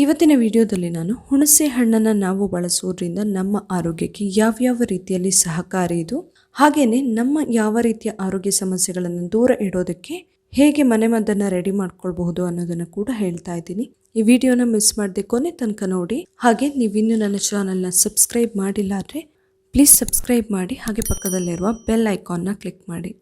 ಇವತ್ತಿನ ವಿಡಿಯೋದಲ್ಲಿ ನಾನು ಹುಣಸೆ ಹಣ್ಣನ್ನು ನಾವು ಬಳಸುವುದರಿಂದ ನಮ್ಮ ಆರೋಗ್ಯಕ್ಕೆ ಯಾವ್ಯಾವ ರೀತಿಯಲ್ಲಿ ಸಹಕಾರಿ ಇದು? ಹಾಗೇನೆ ನಮ್ಮ ಯಾವ ರೀತಿಯ ಆರೋಗ್ಯ ಸಮಸ್ಯೆಗಳನ್ನು ದೂರ ಇಡೋದಕ್ಕೆ ಹೇಗೆ ಮನೆಮದ್ದನ್ನು ರೆಡಿ ಮಾಡ್ಕೊಳ್ಬಹುದು ಅನ್ನೋದನ್ನು ಕೂಡ ಹೇಳ್ತಾ ಇದ್ದೀನಿ. ಈ ವಿಡಿಯೋನ ಮಿಸ್ ಮಾಡದೆ ಕೊನೆ ತನಕ ನೋಡಿ. ಹಾಗೆ ನೀವಿನ್ನೂ ನನ್ನ ಚಾನಲ್ನ ಸಬ್ಸ್ಕ್ರೈಬ್ ಮಾಡಿಲ್ಲ ಆದರೆ ಪ್ಲೀಸ್ ಸಬ್ಸ್ಕ್ರೈಬ್ ಮಾಡಿ, ಹಾಗೆ ಪಕ್ಕದಲ್ಲಿರುವ ಬೆಲ್ ಐಕಾನ್ನ ಕ್ಲಿಕ್ ಮಾಡಿ.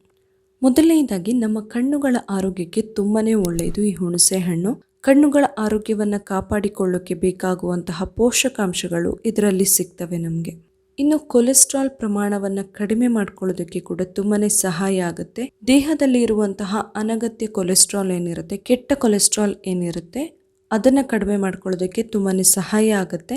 ಮೊದಲನೆಯದಾಗಿ ನಮ್ಮ ಕಣ್ಣುಗಳ ಆರೋಗ್ಯಕ್ಕೆ ತುಂಬಾ ಒಳ್ಳೆಯದು ಈ ಹುಣಸೆ ಹಣ್ಣು. ಕಣ್ಣುಗಳ ಆರೋಗ್ಯವನ್ನು ಕಾಪಾಡಿಕೊಳ್ಳೋಕ್ಕೆ ಬೇಕಾಗುವಂತಹ ಪೋಷಕಾಂಶಗಳು ಇದರಲ್ಲಿ ಸಿಗ್ತವೆ ನಮಗೆ. ಇನ್ನು ಕೊಲೆಸ್ಟ್ರಾಲ್ ಪ್ರಮಾಣವನ್ನು ಕಡಿಮೆ ಮಾಡ್ಕೊಳ್ಳೋದಕ್ಕೆ ಕೂಡ ತುಂಬಾ ಸಹಾಯ ಆಗುತ್ತೆ. ದೇಹದಲ್ಲಿ ಇರುವಂತಹ ಅನಗತ್ಯ ಕೊಲೆಸ್ಟ್ರಾಲ್ ಏನಿರುತ್ತೆ, ಕೆಟ್ಟ ಕೊಲೆಸ್ಟ್ರಾಲ್ ಏನಿರುತ್ತೆ, ಅದನ್ನು ಕಡಿಮೆ ಮಾಡ್ಕೊಳ್ಳೋದಕ್ಕೆ ತುಂಬಾ ಸಹಾಯ ಆಗುತ್ತೆ.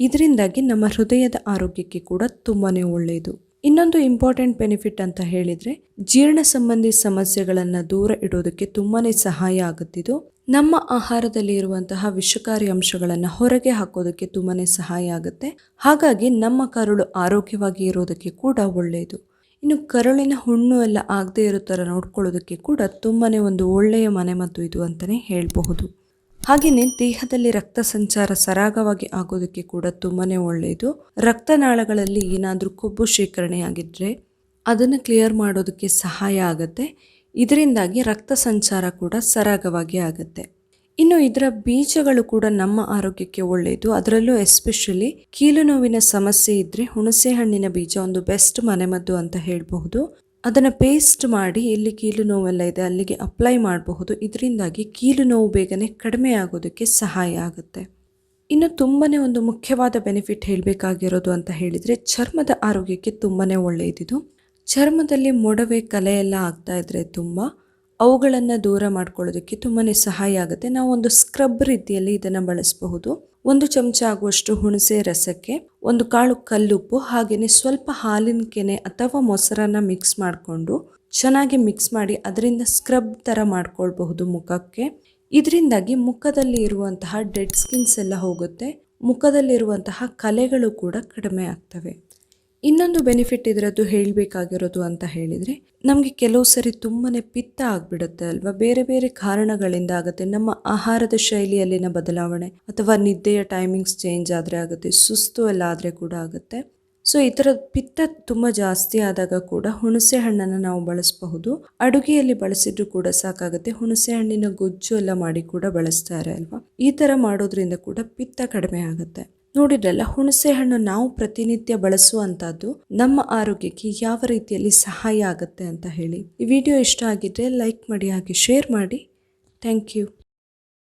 ಇದರಿಂದಾಗಿ ನಮ್ಮ ಹೃದಯದ ಆರೋಗ್ಯಕ್ಕೆ ಕೂಡ ತುಂಬಾ ಒಳ್ಳೆಯದು ಇನ್ನೊಂದು ಇಂಪಾರ್ಟೆಂಟ್ ಬೆನಿಫಿಟ್ ಅಂತ ಹೇಳಿದರೆ, ಜೀರ್ಣ ಸಂಬಂಧಿ ಸಮಸ್ಯೆಗಳನ್ನು ದೂರ ಇಡೋದಕ್ಕೆ ತುಂಬಾ ಸಹಾಯ ಆಗುತ್ತಿದ್ದು ನಮ್ಮ ಆಹಾರದಲ್ಲಿ ಇರುವಂತಹ ವಿಷಕಾರಿ ಅಂಶಗಳನ್ನು ಹೊರಗೆ ಹಾಕೋದಕ್ಕೆ ತುಂಬಾ ಸಹಾಯ ಆಗುತ್ತೆ. ಹಾಗಾಗಿ ನಮ್ಮ ಕರುಳು ಆರೋಗ್ಯವಾಗಿ ಇರೋದಕ್ಕೆ ಕೂಡ ಒಳ್ಳೆಯದು ಇನ್ನು ಕರುಳಿನ ಹುಣ್ಣು ಎಲ್ಲ ಆಗದೇ ಇರೋ ಥರ ನೋಡ್ಕೊಳ್ಳೋದಕ್ಕೆ ಕೂಡ ತುಂಬಾ ಒಂದು ಒಳ್ಳೆಯ ಮನೆಮದ್ದು ಇದು ಅಂತಲೇ ಹೇಳಬಹುದು. ಹಾಗೆಯೇ ದೇಹದಲ್ಲಿ ರಕ್ತ ಸಂಚಾರ ಸರಾಗವಾಗಿ ಆಗೋದಕ್ಕೆ ಕೂಡ ತುಂಬಾ ಒಳ್ಳೆಯದು ರಕ್ತನಾಳಗಳಲ್ಲಿ ಏನಾದರೂ ಕೊಬ್ಬು ಶೇಖರಣೆಯಾಗಿದ್ದರೆ ಅದನ್ನು ಕ್ಲಿಯರ್ ಮಾಡೋದಕ್ಕೆ ಸಹಾಯ ಆಗುತ್ತೆ. ಇದರಿಂದಾಗಿ ರಕ್ತ ಸಂಚಾರ ಕೂಡ ಸರಾಗವಾಗಿ ಆಗುತ್ತೆ. ಇನ್ನು ಇದರ ಬೀಜಗಳು ಕೂಡ ನಮ್ಮ ಆರೋಗ್ಯಕ್ಕೆ ಒಳ್ಳೆಯದು ಅದರಲ್ಲೂ ಎಸ್ಪೆಷಲಿ ಕೀಲು ನೋವಿನ ಸಮಸ್ಯೆ ಇದ್ದರೆ ಹುಣಸೆ ಹಣ್ಣಿನ ಬೀಜ ಒಂದು ಬೆಸ್ಟ್ ಮನೆಮದ್ದು ಅಂತ ಹೇಳಬಹುದು. ಅದನ್ನು ಪೇಸ್ಟ್ ಮಾಡಿ ಎಲ್ಲಿ ಕೀಲು ನೋವೆಲ್ಲ ಇದೆ, ಅಲ್ಲಿಗೆ ಅಪ್ಲೈ ಮಾಡಬಹುದು. ಇದರಿಂದಾಗಿ ಕೀಲು ನೋವು ಬೇಗನೆ ಕಡಿಮೆ ಆಗೋದಕ್ಕೆ ಸಹಾಯ ಆಗುತ್ತೆ. ಇನ್ನು ತುಂಬಾ ಒಂದು ಮುಖ್ಯವಾದ ಬೆನಿಫಿಟ್ ಹೇಳಬೇಕಾಗಿರೋದು ಅಂತ ಹೇಳಿದರೆ ಚರ್ಮದ ಆರೋಗ್ಯಕ್ಕೆ ತುಂಬಾ ಒಳ್ಳೆಯದಿದು ಚರ್ಮದಲ್ಲಿ ಮೊಡವೆ ಕಲೆ ಎಲ್ಲ ಆಗ್ತಾ ಇದ್ರೆ ತುಂಬ ಅವುಗಳನ್ನು ದೂರ ಮಾಡ್ಕೊಳ್ಳೋದಕ್ಕೆ ತುಂಬಾ ಸಹಾಯ ಆಗುತ್ತೆ. ನಾವು ಒಂದು ಸ್ಕ್ರಬ್ ರೀತಿಯಲ್ಲಿ ಇದನ್ನು ಬಳಸಬಹುದು. ಒಂದು ಚಮಚ ಆಗುವಷ್ಟು ಹುಣಸೆ ರಸಕ್ಕೆ, ಒಂದು ಕಾಳು ಕಲ್ಲುಪ್ಪು ಹಾಗೆಯೇ ಸ್ವಲ್ಪ ಹಾಲಿನ ಕೆನೆ ಅಥವಾ ಮೊಸರನ್ನ ಮಿಕ್ಸ್ ಮಾಡಿಕೊಂಡು ಚೆನ್ನಾಗಿ ಮಿಕ್ಸ್ ಮಾಡಿ ಅದರಿಂದ ಸ್ಕ್ರಬ್ ಥರ ಮಾಡ್ಕೊಳ್ಬಹುದು ಮುಖಕ್ಕೆ. ಇದರಿಂದಾಗಿ ಮುಖದಲ್ಲಿ ಇರುವಂತಹ ಡೆಡ್ ಸ್ಕಿನ್ಸ್ ಎಲ್ಲ ಹೋಗುತ್ತೆ. ಮುಖದಲ್ಲಿರುವಂತಹ ಕಲೆಗಳು ಕೂಡ ಕಡಿಮೆ ಆಗ್ತವೆ. ಇನ್ನೊಂದು ಬೆನಿಫಿಟ್ ಇದರದ್ದು ಹೇಳಬೇಕಾಗಿರೋದು ಅಂತ ಹೇಳಿದರೆ, ನಮಗೆ ಕೆಲವು ಸರಿ ತುಂಬಾ ಪಿತ್ತ ಆಗಿಬಿಡುತ್ತೆ ಅಲ್ವಾ? ಬೇರೆ ಬೇರೆ ಕಾರಣಗಳಿಂದ ಆಗುತ್ತೆ. ನಮ್ಮ ಆಹಾರದ ಶೈಲಿಯಲ್ಲಿನ ಬದಲಾವಣೆ ಅಥವಾ ನಿದ್ದೆಯ ಟೈಮಿಂಗ್ಸ್ ಚೇಂಜ್ ಆದರೆ ಆಗುತ್ತೆ, ಸುಸ್ತು ಎಲ್ಲ ಆದರೆ ಕೂಡ ಆಗುತ್ತೆ. ಸೊ ಈ ಥರ ಪಿತ್ತ ತುಂಬ ಜಾಸ್ತಿ ಆದಾಗ ಕೂಡ ಹುಣಸೆ ಹಣ್ಣನ್ನು ನಾವು ಬಳಸಬಹುದು. ಅಡುಗೆಯಲ್ಲಿ ಬಳಸಿದ್ರು ಕೂಡ ಸಾಕಾಗುತ್ತೆ. ಹುಣಸೆ ಹಣ್ಣಿನ ಗೊಜ್ಜು ಎಲ್ಲ ಮಾಡಿ ಕೂಡ ಬಳಸ್ತಾರೆ ಅಲ್ವಾ? ಈ ಥರ ಮಾಡೋದ್ರಿಂದ ಕೂಡ ಪಿತ್ತ ಕಡಿಮೆ ಆಗುತ್ತೆ. ನೋಡಿದ್ರಲ್ಲ, ಹುಣಸೆ ಹಣ್ಣು ನಾವು ಪ್ರತಿನಿತ್ಯ ಬಳಸುವಂತಹದ್ದು ನಮ್ಮ ಆರೋಗ್ಯಕ್ಕೆ ಯಾವ ರೀತಿಯಲ್ಲಿ ಸಹಾಯ ಆಗುತ್ತೆ ಅಂತ ಹೇಳಿ. ಈ ವಿಡಿಯೋ ಇಷ್ಟ ಆಗಿದ್ರೆ ಲೈಕ್ ಮಾಡಿ, ಹಾಗೆ ಶೇರ್ ಮಾಡಿ. Thank you.